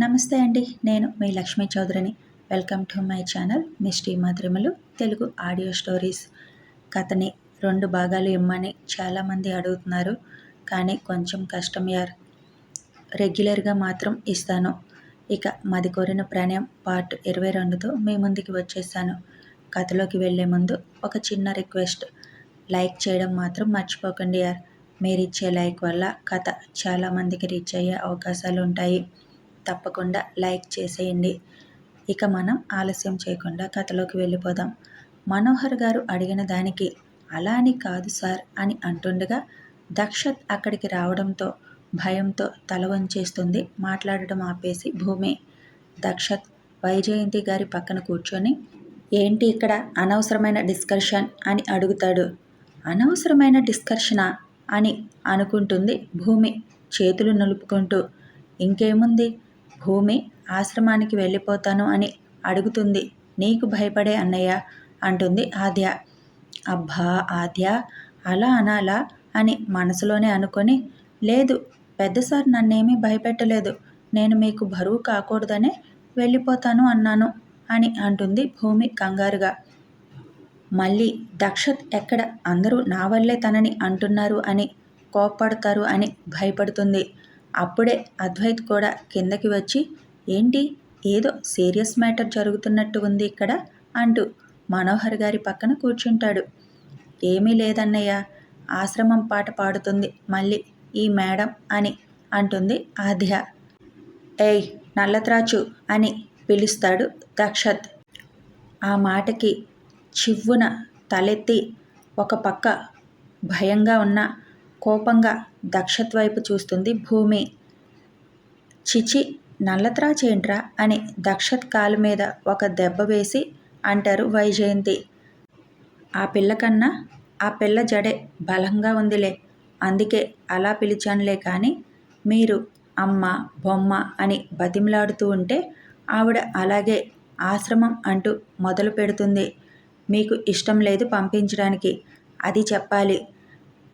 నమస్తే అండి నేను మీ Lakshmi చౌదరిని. Welcome to my channel misty మాధ్రములు Telugu audio stories. కథని రెండు భాగాలు ఇమ్మని చాలామంది అడుగుతున్నారు కానీ కొంచెం కష్టం యార్. రెగ్యులర్గా మాత్రం ఇస్తాను. ఇక మది కోరిన ప్రణయం పార్ట్ ఇరవై రెండుతో మీ ముందుకి వచ్చేసాను. కథలోకి వెళ్ళే ముందు ఒక చిన్న రిక్వెస్ట్. లైక్ చేయడం మాత్రం మర్చిపోకండి యార్. మీరు ఇచ్చే లైక్ వల్ల కథ చాలామందికి రీచ్ అయ్యే అవకాశాలు ఉంటాయి తప్పకుండా లైక్ చేసేయండి. ఇక మనం ఆలస్యం చేయకుండా కథలోకి వెళ్ళిపోదాం. మనోహర్ గారు అడిగిన దానికి అలా అని కాదు సార్ అని అంటుండగా దక్షత్ అక్కడికి రావడంతో భయంతో తల వంచేస్తుంది. మాట్లాడటం ఆపేసి భూమి. దక్షత్ వైజయంతి గారి పక్కన కూర్చొని ఏంటి ఇక్కడ అనవసరమైన డిస్కషన్ అని అడుగుతాడు. అనవసరమైన డిస్కర్షనా అని అనుకుంటుంది భూమి చేతులు నలుపుకుంటూ. ఇంకేముంది? భూమి ఆశ్రమానికి వెళ్ళిపోతాను అని అడుగుతుంది. నీకు భయపడే అన్నయ్య అంటుంది ఆద్య. అబ్బా ఆద్య అలా అనాలా అని మనసులోనే అనుకొని లేదు పెద్దసారి నన్నేమీ భయపెట్టలేదు. నేను మీకు బరువు కాకూడదనే వెళ్ళిపోతాను అన్నాను అని అంటుంది భూమి కంగారుగా. మళ్ళీ దక్షత్ ఎక్కడ? అందరూ నా వల్లే తనని అంటున్నారు అని కోప్పడతారు అని భయపడుతుంది. అప్పుడే అద్వైత్ కూడా కిందకి వచ్చి ఏంటి? ఏదో సీరియస్ మ్యాటర్ జరుగుతున్నట్టు ఉంది ఇక్కడ అంటూ మనోహర్ గారి పక్కన కూర్చుంటాడు. ఏమీ లేదన్నయ్య ఆశ్రమం పాట పాడుతుంది మళ్ళీ ఈ మేడం అని అంటుంది ఆధ్య ఏయ్ నల్లత్రాచు అని పిలుస్తాడు దక్షత్. ఆ మాటకి చివ్వున తలెత్తి ఒక పక్క భయంగా ఉన్న కోపంగా దక్షత్ వైపు చూస్తుంది భూమి. చిచి నల్లత్రాచేంట్రా అని దక్షత్ కాలు మీద ఒక దెబ్బ వేసి అంటారు వైజయంతి. ఆ పిల్ల కన్నా ఆ పిల్ల జడే బలంగా ఉందిలే అందుకే అలా పిలిచానులే కానీ మీరు అమ్మ బొమ్మ అని బతిమలాడుతూ ఉంటే ఆవిడ అలాగే ఆశ్రమం అంటూ మొదలు పెడుతుంది. మీకు ఇష్టం లేదు పంపించడానికి అది చెప్పాలి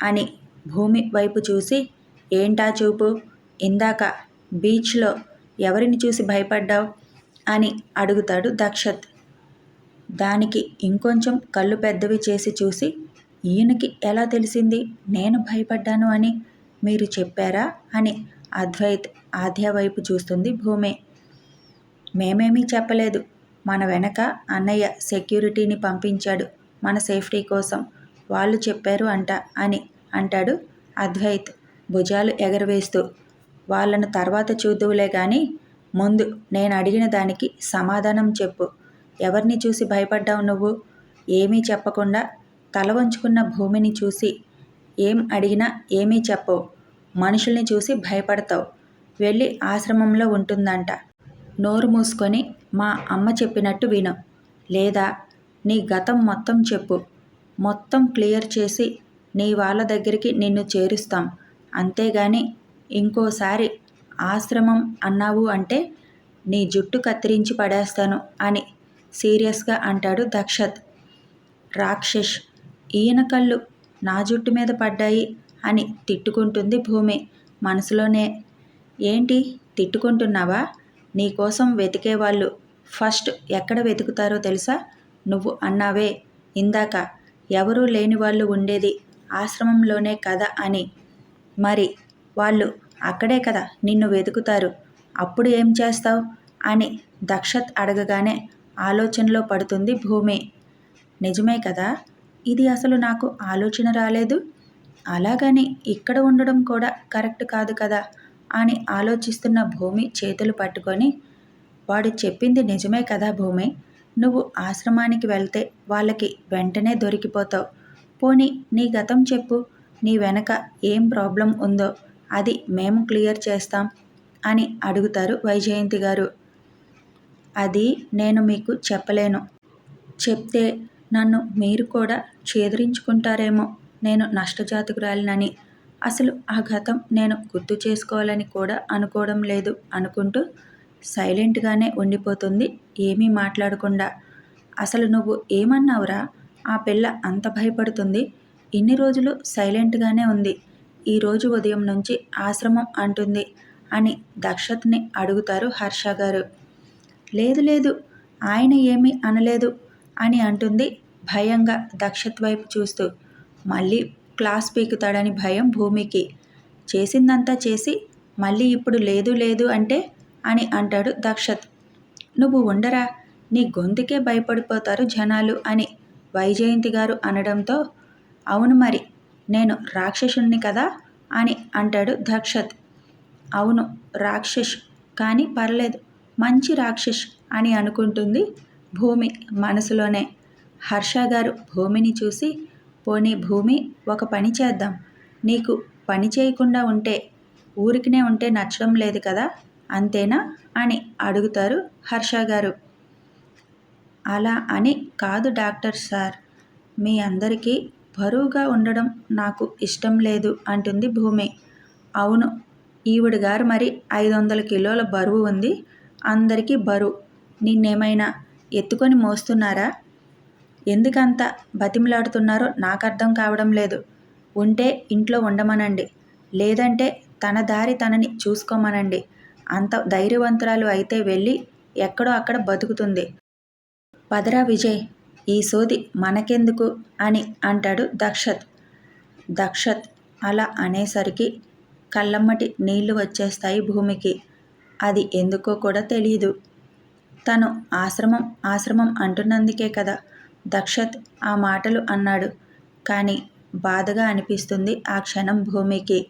అని భూమి వైపు చూసి ఏంటా చూపు? ఇందాక బీచ్లో ఎవరిని చూసి భయపడ్డావు? అని అడుగుతాడు దక్షత్. దానికి ఇంకొంచెం కళ్ళు పెద్దవి చేసి చూసి ఈయనకి ఎలా తెలిసింది? నేను భయపడ్డాను అని మీరు చెప్పారా? అని అద్వైత్ ఆద్య వైపు చూస్తుంది భూమి. మేమేమీ చెప్పలేదు. మన వెనక అన్నయ్య సెక్యూరిటీని పంపించాడు. మన సేఫ్టీ కోసం వాళ్ళు చెప్పారు అంట అని అంటాడు. అద్వైత్ భుజాలు ఎగరవేస్తూ వాళ్ళను తర్వాత చూద్దువులే కానీ ముందు నేను అడిగిన దానికి సమాధానం చెప్పు. ఎవరిని చూసి భయపడ్డావు నువ్వు? ఏమీ చెప్పకుండా తల వంచుకున్న భూమిని చూసి ఏం అడిగినా ఏమీ చెప్పవు. మనుషుల్ని చూసి భయపడతావు. వెళ్ళి ఆశ్రమంలో ఉంటుందంట. నోరు మూసుకొని మా అమ్మ చెప్పినట్టు విను. లేదా నీ గతం మొత్తం చెప్పు. మొత్తం క్లియర్ చేసి నీ వాళ్ళ దగ్గరికి నిన్ను చేరుస్తాం. అంతేగాని ఇంకోసారి ఆశ్రమం అన్నావు అంటే నీ జుట్టు కత్తిరించి పడేస్తాను అని సీరియస్గా అంటాడు దక్షత్. రాక్షష్ ఈయన కళ్ళు నా జుట్టు మీద పడ్డాయి అని తిట్టుకుంటుంది భూమి మనసులోనే. ఏంటి? తిట్టుకుంటున్నావా? నీకోసం వెతికే వాళ్ళు ఫస్ట్ ఎక్కడ వెతుకుతారో తెలుసా? నువ్వు అన్నావే ఇందాక ఎవరూ లేని వాళ్ళు ఉండేది ఆశ్రమంలోనే కదా అని. మరి వాళ్ళు అక్కడే కదా నిన్ను వెతుకుతారు. అప్పుడు ఏం చేస్తావు? అని దక్షత్ అడగగానే ఆలోచనలో పడుతుంది భూమి. నిజమే కదా ఇది అసలు నాకు ఆలోచన రాలేదు. అలాగని ఇక్కడ ఉండడం కూడా కరెక్ట్ కాదు కదా అని ఆలోచిస్తున్న భూమి చేతులు పట్టుకొని వాడు చెప్పింది నిజమే కదా భూమి. నువ్వు ఆశ్రమానికి వెళ్తే వాళ్ళకి వెంటనే దొరికిపోతావు. పోనీ నీ గతం చెప్పు నీ వెనక ఏం ప్రాబ్లం ఉందో అది మేము క్లియర్ చేస్తాం అని అడుగుతారు వైజయంతి గారు. అది నేను మీకు చెప్పలేను. చెప్తే నన్ను మీరు కూడా చేదరించుకుంటారేమో నేను నష్టజాతకురాలినని. అసలు ఆ గతం నేను గుర్తు చేసుకోవాలని కూడా అనుకోవడం లేదు అనుకుంటూ సైలెంట్గానే ఉండిపోతుంది ఏమీ మాట్లాడకుండా. అసలు నువ్వు ఏమన్నావురా? ఆ పిల్ల అంత భయపడుతుంది. ఇన్ని రోజులు సైలెంట్గానే ఉంది. ఈరోజు ఉదయం నుంచి ఆశ్రమం అంటుంది అని దక్షత్ని అడుగుతారు హర్ష గారు. లేదు లేదు ఆయన ఏమీ అనలేదు అని అంటుంది భయంగా దక్షత్ వైపు చూస్తూ. మళ్ళీ క్లాస్ పీకుతాడని భయం భూమికి. చేసిందంతా చేసి మళ్ళీ ఇప్పుడు లేదు లేదు అంటే అని అంటాడు దక్షత్. నువ్వు ఉండరా నీ గొంతుకే భయపడిపోతారు జనాలు అని వైజయంతి గారు అనడంతో అవును మరి నేను రాక్షసుణ్ణి కదా అని అంటాడు దక్షత్. అవును రాక్షస్ కానీ పర్లేదు మంచి రాక్షస్ అని అనుకుంటుంది భూమి మనసులోనే. హర్ష గారు భూమిని చూసి పోనీ భూమి ఒక పని చేద్దాం నీకు పని చేయకుండా ఉంటే ఊరికినే ఉంటే నచ్చడం లేదు కదా అంతేనా అని అడుగుతారు హర్ష గారు. అలా అని కాదు డాక్టర్ సార్. మీ అందరికీ బరువుగా ఉండడం నాకు ఇష్టం లేదు అంటుంది భూమి. అవును ఈవిడ గారు మరి ఐదు వందల కిలోల బరువు ఉంది. అందరికీ బరువు. నిన్నేమైనా ఎత్తుకొని మోస్తున్నారా? ఎందుకంత బతిమలాడుతున్నారో నాకు అర్థం కావడం లేదు. ఉంటే ఇంట్లో ఉండమనండి. లేదంటే తన దారి తనని చూసుకోమనండి. అంత ధైర్యవంతురాలు అయితే వెళ్ళి ఎక్కడో అక్కడ బతుకుతుంది. పదరా విజయ్ ఈ సోది మనకెందుకు? అని అంటాడు దక్షత్. దక్షత్ అలా అనేసరికి కళ్ళమ్మటి నీళ్ళు వచ్చేస్తాయి భూమికి. అది ఎందుకో కూడా తెలియదు తను ఆశ్రమం ఆశ్రమం అంటున్నందుకే కదా దక్షత్ ఆ మాటలు అన్నాడు. కానీ బాధగా అనిపిస్తుంది ఆ క్షణం భూమికి.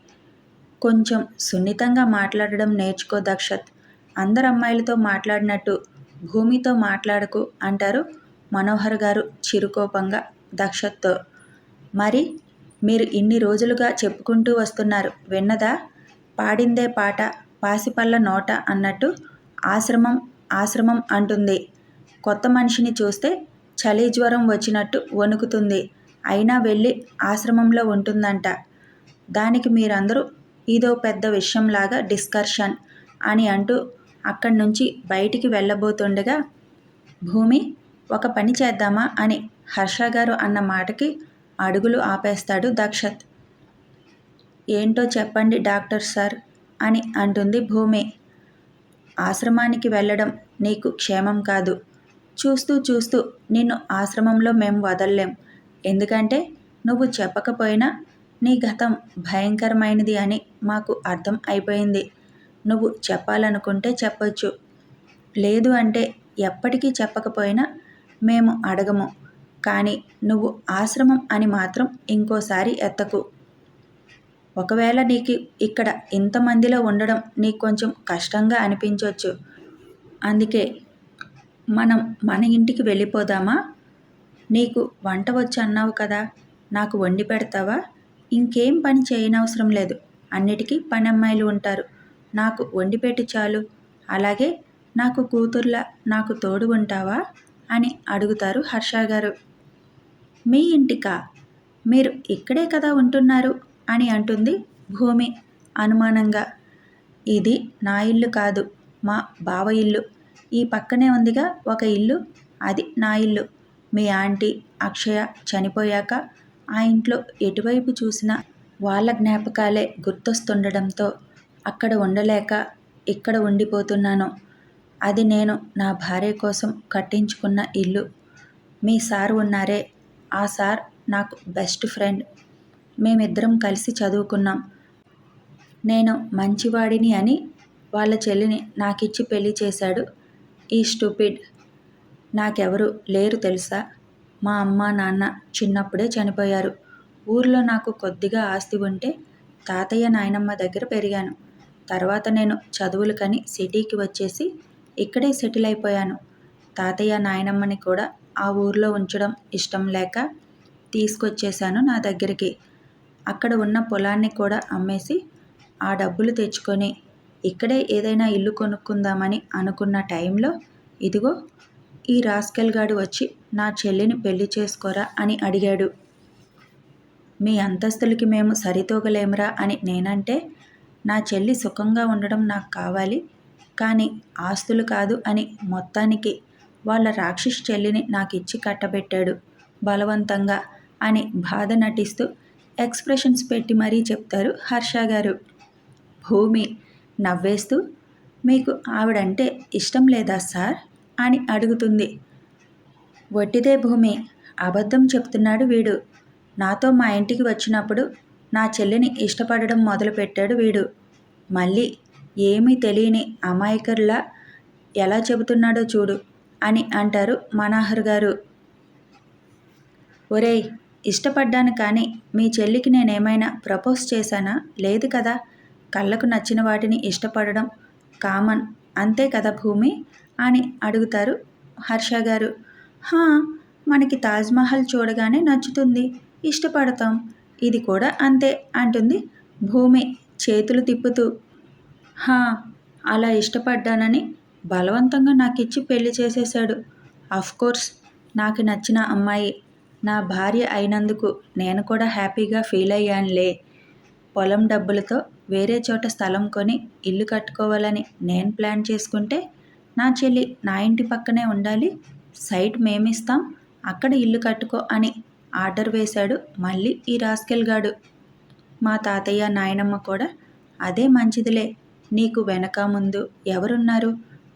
కొంచెం సున్నితంగా మాట్లాడడం నేర్చుకో దక్షత్. అందరు అమ్మాయిలతో మాట్లాడినట్టు భూమితో మాట్లాడకు అంటారు మనోహర్ గారు చిరుకోపంగా దక్షత్తో మరి మీరు ఇన్ని రోజులుగా చెప్పుకుంటూ వస్తున్నారు విన్నదా? పాడిందే పాట పాసిపల్ల నోట అన్నట్టు ఆశ్రమం ఆశ్రమం అంటుంది. కొత్త మనిషిని చూస్తే చలి జ్వరం వచ్చినట్టు వణుకుతుంది. అయినా వెళ్ళి ఆశ్రమంలో ఉంటుందంట. దానికి మీరందరూ ఇదో పెద్ద విషయంలాగా డిస్కర్షన్ అని అంటూ అక్కడి నుంచి బయటికి వెళ్ళబోతుండగా భూమి ఒక పని చేద్దామా? అని హర్ష గారు అన్న మాటకి అడుగులు ఆపేస్తాడు దక్షత్. ఏంటో చెప్పండి డాక్టర్ సార్ అని అంటుంది భూమి. ఆశ్రమానికి వెళ్ళడం నీకు క్షేమం కాదు. చూస్తూ చూస్తూ నిన్ను ఆశ్రమంలో మేము వదల్లేం. ఎందుకంటే నువ్వు చెప్పకపోయినా నీ గతం భయంకరమైనది అని మాకు అర్థం అయిపోయింది. నువ్వు చెప్పాలనుకుంటే చెప్పొచ్చు. లేదు అంటే ఎప్పటికీ చెప్పకపోయినా మేము అడగము. కానీ నువ్వు ఆశ్రమం అని మాత్రం ఇంకోసారి ఎత్తకు. ఒకవేళ నీకు ఇక్కడ ఇంతమందిలో ఉండడం నీకు కొంచెం కష్టంగా అనిపించవచ్చు అందుకే మనం మన ఇంటికి వెళ్ళిపోదామా? నీకు వంట వచ్చి అన్నావు కదా? నాకు వండి పెడతావా? ఇంకేం పని చేయనవసరం లేదు. అన్నిటికీ పని అమ్మాయిలు ఉంటారు. నాకు వండిపెట్టి చాలు. అలాగే నాకు కూతుర్లా నాకు తోడు ఉంటావా? అని అడుగుతారు హర్ష గారు. మీ ఇంటికా? మీరు ఇక్కడే కదా ఉంటున్నారు? అని అంటుంది భూమి అనుమానంగా. ఇది నా ఇల్లు కాదు మా బావ ఇల్లు. ఈ పక్కనే ఉందిగా ఒక ఇల్లు అది నా ఇల్లు. మీ ఆంటీ అక్షయ చనిపోయాక ఆ ఇంట్లో ఎటువైపు చూసినా వాళ్ళ జ్ఞాపకాలే గుర్తొస్తుండడంతో అక్కడ ఉండలేక ఇక్కడ ఉండిపోతున్నాను. అది నేను నా భార్య కోసం కట్టించుకున్న ఇల్లు. మీ సార్ ఉన్నారే. ఆ సార్ నాకు బెస్ట్ ఫ్రెండ్. మేమిద్దరం కలిసి చదువుకున్నాం. నేను మంచివాడిని అని వాళ్ళ చెల్లిని నాకిచ్చి పెళ్ళి చేశాడు. ఈ స్టూపిడ్ నాకెవరు లేరు తెలుసా? మా అమ్మ నాన్న చిన్నప్పుడే చనిపోయారు. ఊర్లో నాకు కొద్దిగా ఆస్తి ఉంటే తాతయ్య నాయనమ్మ దగ్గర పెరిగాను. తర్వాత నేను చదువులకని సిటీకి వచ్చేసి ఇక్కడే సెటిల్ అయిపోయాను. తాతయ్య నాయనమ్మని కూడా ఆ ఊర్లో ఉంచడం ఇష్టం లేక తీసుకొచ్చేసాను నా దగ్గరికి. అక్కడ ఉన్న పొలాన్ని కూడా అమ్మేసి ఆ డబ్బులు తెచ్చుకొని ఇక్కడే ఏదైనా ఇల్లు కొనుక్కుందామని అనుకున్న టైంలో ఇదిగో ఈ రాస్కెల్ గాడు వచ్చి నా చెల్లిని పెళ్ళి చేసుకోరా అని అడిగాడు. మీ అంతస్తులకి మేము సరితూగలేమురా అని నేనంటే నా చెల్లి సుఖంగా ఉండడం నాకు కావాలి. కానీ ఆస్తులు కాదు అని మొత్తానికి వాళ్ళ రాక్షస్ చెల్లిని నాకు ఇచ్చి కట్టబెట్టాడు. బలవంతంగా అని బాధ నటిస్తూ ఎక్స్ప్రెషన్స్ పెట్టి మరీ చెప్తారు హర్ష గారు. భూమి నవ్వేస్తూ మీకు ఆవిడంటే ఇష్టం లేదా సార్? అని అడుగుతుంది. వట్టిదే భూమి అబద్ధం చెప్తున్నాడు వీడు. నాతో మా ఇంటికి వచ్చినప్పుడు నా చెల్లిని ఇష్టపడడం మొదలుపెట్టాడు వీడు. మళ్ళీ ఏమీ తెలియని అమాయకుల్లా ఎలా చెబుతున్నాడో చూడు అని అంటారు మనోహర్ గారు. ఒరేయ్ ఇష్టపడ్డాను కానీ మీ చెల్లికి నేనేమైనా ప్రపోజ్ చేశానా? లేదు కదా. కళ్ళకు నచ్చిన వాటిని ఇష్టపడడం కామన్ అంతే కదా భూమి? అని అడుగుతారు హర్ష గారు. హా మనకి తాజ్మహల్ చూడగానే నచ్చుతుంది. ఇష్టపడతాం. ఇది కూడా అంతే అంటుంది. భూమి చేతులు తిప్పుతూ హా అలా ఇష్టపడ్డానని బలవంతంగా నాకు ఇచ్చి పెళ్ళి చేసేశాడు. కోర్స్ నాకు నచ్చిన అమ్మాయి నా భార్య అయినందుకు నేను కూడా హ్యాపీగా ఫీల్ అయ్యానులే. పొలం డబ్బులతో వేరే చోట స్థలం కొని ఇల్లు కట్టుకోవాలని నేను ప్లాన్ చేసుకుంటే నా చెల్లి నా ఇంటి పక్కనే ఉండాలి. సైట్ మేమిస్తాం అక్కడ ఇల్లు కట్టుకో అని ఆర్డర్ వేశాడు. మళ్ళీ ఈ రాస్కెల్ గాడు మా తాతయ్య నాయనమ్మ కూడా అదే మంచిదిలే. నీకు వెనక ముందు ఎవరున్నారు?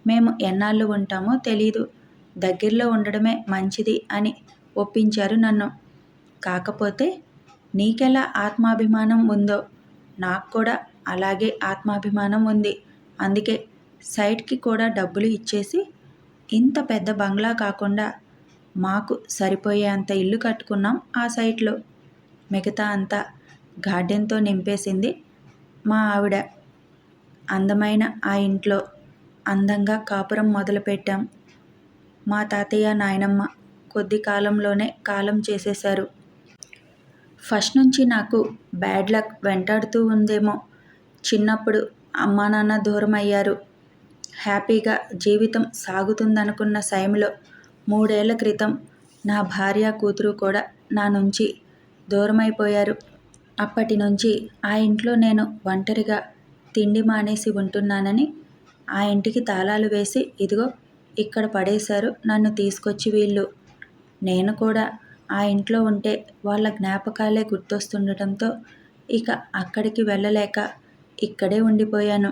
మేము ఎన్నాళ్ళు ఉంటామో తెలీదు. దగ్గరలో ఉండడమే మంచిది అని ఒప్పించారు నన్ను. కాకపోతే నీకెలా ఆత్మాభిమానం ఉందో? నాకు కూడా అలాగే ఆత్మాభిమానం ఉంది. అందుకే సైట్కి కూడా డబ్బులు ఇచ్చేసి ఇంత పెద్ద బంగ్లా కాకుండా మాకు సరిపోయేంత ఇల్లు కట్టుకున్నాం ఆ సైట్లో. మిగతా అంతా గార్డెన్తో నింపేసింది మా ఆవిడ. అందమైన ఆ ఇంట్లో అందంగా కాపురం మొదలుపెట్టాం. మా తాతయ్య నాయనమ్మ కొద్ది కాలంలోనే కాలం చేసేశారు. ఫస్ట్ నుంచి నాకు బ్యాడ్ లక్ వెంటాడుతూ ఉందేమో. చిన్నప్పుడు అమ్మా నాన్న దూరం అయ్యారు హ్యాపీగా జీవితం సాగుతుందనుకున్న సైమ్లో మూడేళ్ళ క్రితం నా భార్య కూతురు కూడా నా నుంచి దూరమైపోయారు. అప్పటి నుంచి ఆ ఇంట్లో నేను ఒంటరిగా తిండి మానేసి ఉంటున్నానని ఆ ఇంటికి తాళాలు వేసి ఇదిగో ఇక్కడ పడేశారు నన్ను తీసుకొచ్చి వీళ్ళు. నేను కూడా ఆ ఇంట్లో ఉంటే వాళ్ళ జ్ఞాపకాలే గుర్తొస్తుండటంతో ఇక అక్కడికి వెళ్ళలేక ఇక్కడే ఉండిపోయాను.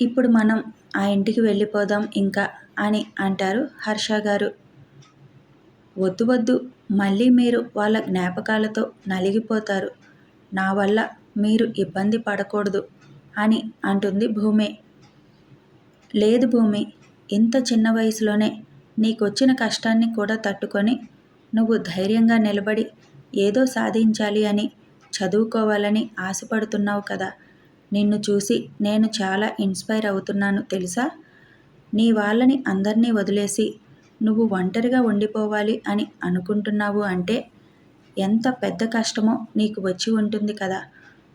ఇప్పుడు మనం ఆ ఇంటికి వెళ్ళిపోదాం ఇంకా అని అంటారు హర్ష గారు. వద్దు వద్దు మళ్ళీ మీరు వాళ్ళ జ్ఞాపకాలతో నలిగిపోతారు. నా వల్ల మీరు ఇబ్బంది పడకూడదు అని అంటుంది భూమి. లేదు భూమి ఇంత చిన్న వయసులోనే నీకొచ్చిన కష్టాన్ని కూడా తట్టుకొని నువ్వు ధైర్యంగా నిలబడి ఏదో సాధించాలి అని చదువుకోవాలని ఆశపడుతున్నావు కదా. నిన్ను చూసి నేను చాలా ఇన్స్పైర్ అవుతున్నాను తెలుసా? నీ వాళ్ళని అందరినీ వదిలేసి నువ్వు ఒంటరిగా ఉండిపోవాలి అని అనుకుంటున్నావు అంటే ఎంత పెద్ద కష్టమో నీకు వచ్చి ఉంటుంది కదా.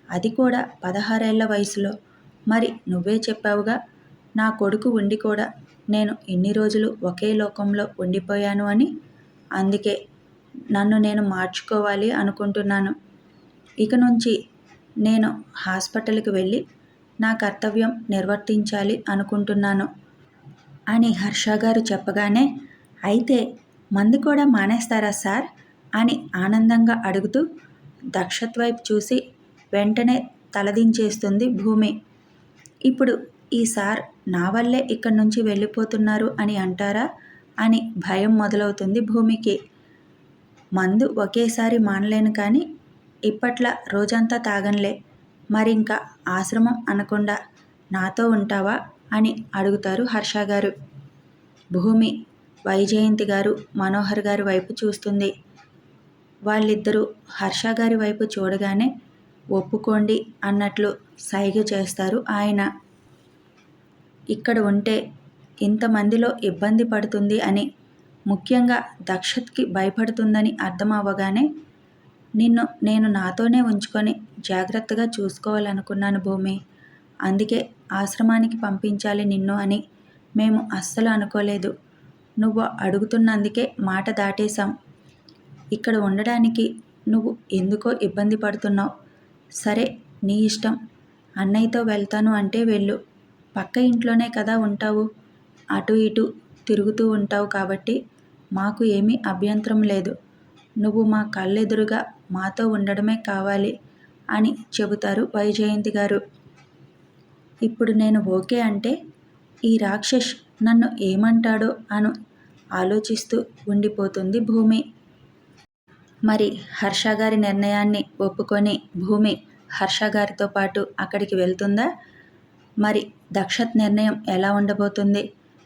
అది కూడా పదహారేళ్ళ వయసులో. మరి నువ్వే చెప్పావుగా నా కొడుకు ఉండి కూడా నేను ఇన్ని రోజులు ఒకే లోకంలో ఉండిపోయాను అని? అందుకే నన్ను నేను మార్చుకోవాలి అనుకుంటున్నాను. ఇక నుంచి నేను హాస్పిటల్కి వెళ్ళి నా కర్తవ్యం నిర్వర్తించాలి అనుకుంటున్నాను. అని హర్ష గారు చెప్పగానే అయితే మందు కూడా మానేస్తారా సార్? అని ఆనందంగా అడుగుతూ దక్షత్ వైపు చూసి వెంటనే తలదించేస్తుంది భూమి. ఇప్పుడు ఈ సార్ నా వల్లే ఇక్కడి నుంచి వెళ్ళిపోతున్నారు అని అంటారా? అని భయం మొదలవుతుంది భూమికి. మందు ఒకేసారి మానలేను కానీ ఇప్పట్లా రోజంతా తాగంలే మరింకా ఆశ్రమం అనకుండా నాతో ఉంటావా? అని అడుగుతారు హర్ష గారు. భూమి వైజయంతి గారు మనోహర్ గారి వైపు చూస్తుంది. వాళ్ళిద్దరూ హర్ష గారి వైపు చూడగానే ఒప్పుకోండి అన్నట్లు సైగ చేస్తారు ఆయన. ఇక్కడ ఉంటే ఇంతమందిలో ఇబ్బంది పడుతుంది అని ముఖ్యంగా దక్షత్కి భయపడుతుందని అర్థం అవ్వగానే నిన్ను నేను నాతోనే ఉంచుకొని జాగ్రత్తగా చూసుకోవాలనుకున్నాను భూమి. అందుకే ఆశ్రమానికి పంపించాలి నిన్ను అని మేము అస్సలు అనుకోలేదు. నువ్వు అడుగుతున్నందుకే మాట దాటేశాం. ఇక్కడ ఉండడానికి నువ్వు ఎందుకో ఇబ్బంది పడుతున్నావు? సరే నీ ఇష్టం. అన్నయ్యతో వెళ్తాను అంటే వెళ్ళు. పక్క ఇంట్లోనే కదా ఉంటావు? అటు ఇటు తిరుగుతూ ఉంటావు కాబట్టి మాకు ఏమీ అభ్యంతరం లేదు. నువ్వు మా కళ్ళెదురుగా మాతో ఉండడమే కావాలి అని చెబుతారు వైజయంతి గారు. ఇప్పుడు నేను ఓకే అంటే ఈ రాక్షస్ నన్ను ఏమంటాడో అను ఆలోచిస్తూ ఉండిపోతుంది భూమి. మరి హర్ష గారి నిర్ణయాన్ని ఒప్పుకొని భూమి హర్ష గారితో పాటు అక్కడికి వెళ్తుందా? మరి దక్షత్ నిర్ణయం ఎలా ఉండబోతుంది?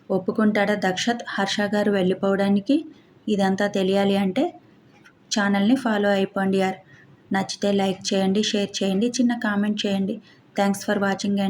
ఒప్పుకుంటాడా దక్షత్ హర్ష గారు వెళ్ళిపోవడానికి? ఇదంతా తెలియాలి అంటే ఛానల్ని ఫాలో అయిపోండి యార్. నచ్చితే లైక్ చేయండి షేర్ చేయండి చిన్న కామెంట్ చేయండి. Thanks for watching and